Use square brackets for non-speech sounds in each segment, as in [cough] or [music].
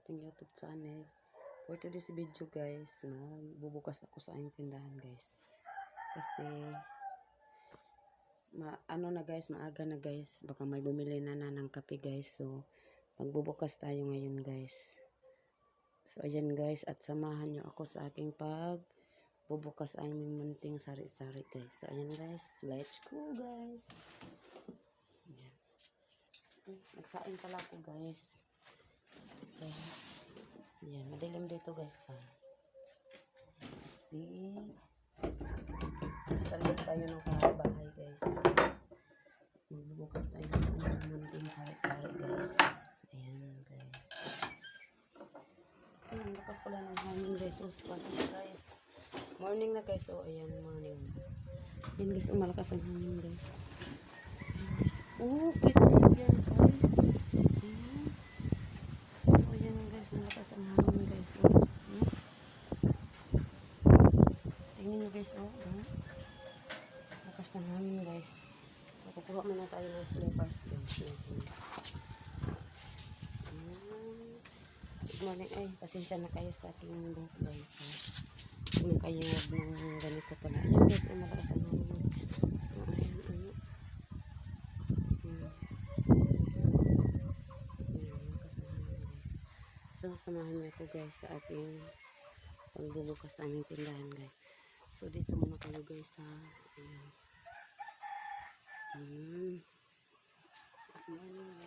ating YouTube channel. For today's video guys, magbubukas ako sa aking tindahan guys. Kasi, ma ano na guys, maaga na guys. Baka may bumili na na ng kape guys. So, magbubukas tayo ngayon guys. So, ayan guys, at samahan nyo ako sa aking pag bubukas aming munting sari-sari guys. So, ayan guys, let's go guys. Ayan. Ay, Nagsain pala ako guys. So, yan, madilim dito guys. Ah. See? Salit tayo ng bahay guys. Magbubukas tayo sa munting sari-sari guys. Ayan guys. Ayan, lakas pala ng hangin guys. Uspan guys. Morning na guys. Oh, ayan, morning. Ayan guys, oh, malakas ang hangin guys. Ayan guys. Oh, kita yan guys. Ayan. So, ayan guys, malakas ang hangin guys. Oh. Hmm? Tingnan nyo guys, oh. oh. Lakas ng hangin guys. So, kukuha muna tayo ng slippers guys. Natin. Ayan. Good. Ay, pasensya na kayo sa aking buhok guys. Ha? Kayo ng ganito pala. Ayan guys, oh, malakas ang hangin. Oh, ayan, ayan. Hmm. So, samahan niyo ako guys sa ating pagbubukas sa aming tindahan guys. So, dito muna kayo guys ha. Ayan. Hmm. Good morning guys. So, ayan tayo guys. Mag, ano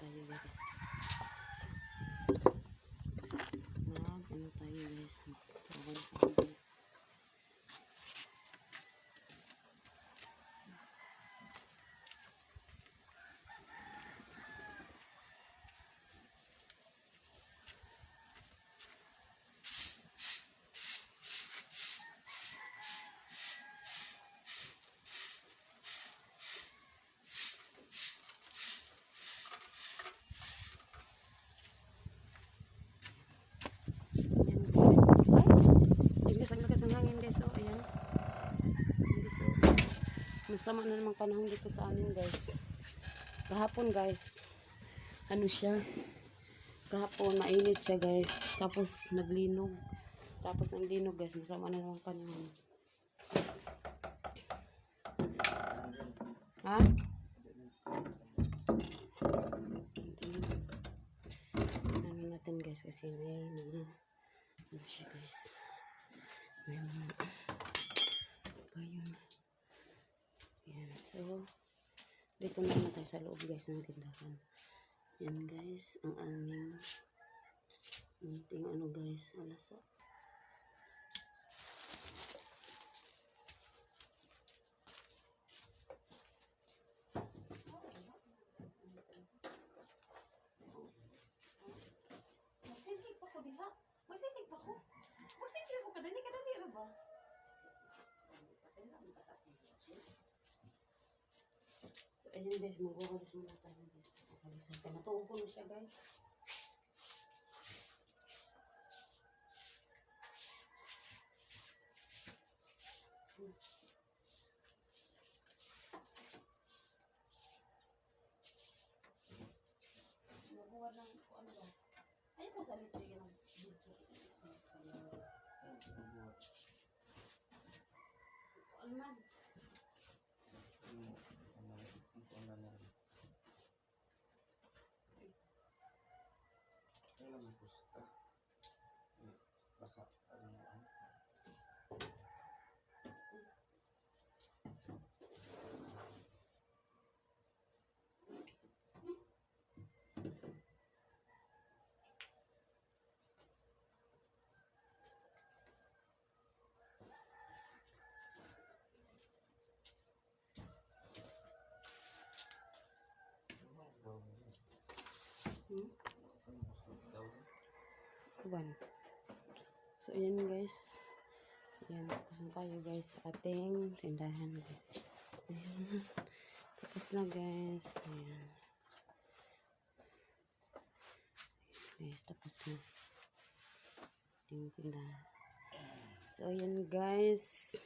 tayo guys. Tawag sa akin, guys. Ayan guys. Ay! Ayan guys, ang lakas ng hangin guys. Oh, ayan. Ayan guys, oh. Masama na namang panahon dito sa amin guys. Kahapon guys. Ano siya? Kahapon mainit siya guys. Tapos naglinog. Tapos naglinog guys. Masama na namang panahon. Ha? Ano natin guys kasi may mga ano siya guys. May mga So, Dito na tayo sa loob guys ng tindahan. Yan guys, ang aming munting ano guys, alasa. So, ayun guys, magwawalis muna tayo guys. Walisan ka. Natuong ko na siya guys. Magawa ng ko ano ba? Ayun ko sa litre ng video. Ano Kuban. So, ayan guys. Ayan, tapos na tayo guys sa ating tindahan. Ayan. [laughs] Tapos na guys. Ayan. Guys, tapos na. Ating tindahan. So, ayan guys.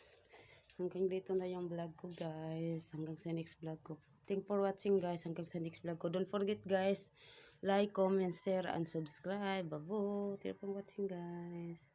Hanggang dito na yung vlog ko guys. Hanggang sa next vlog ko. Thank for watching guys. Hanggang sa next vlog ko. Don't forget guys. Like, comment, share, and subscribe. Babo. Thank you for watching guys.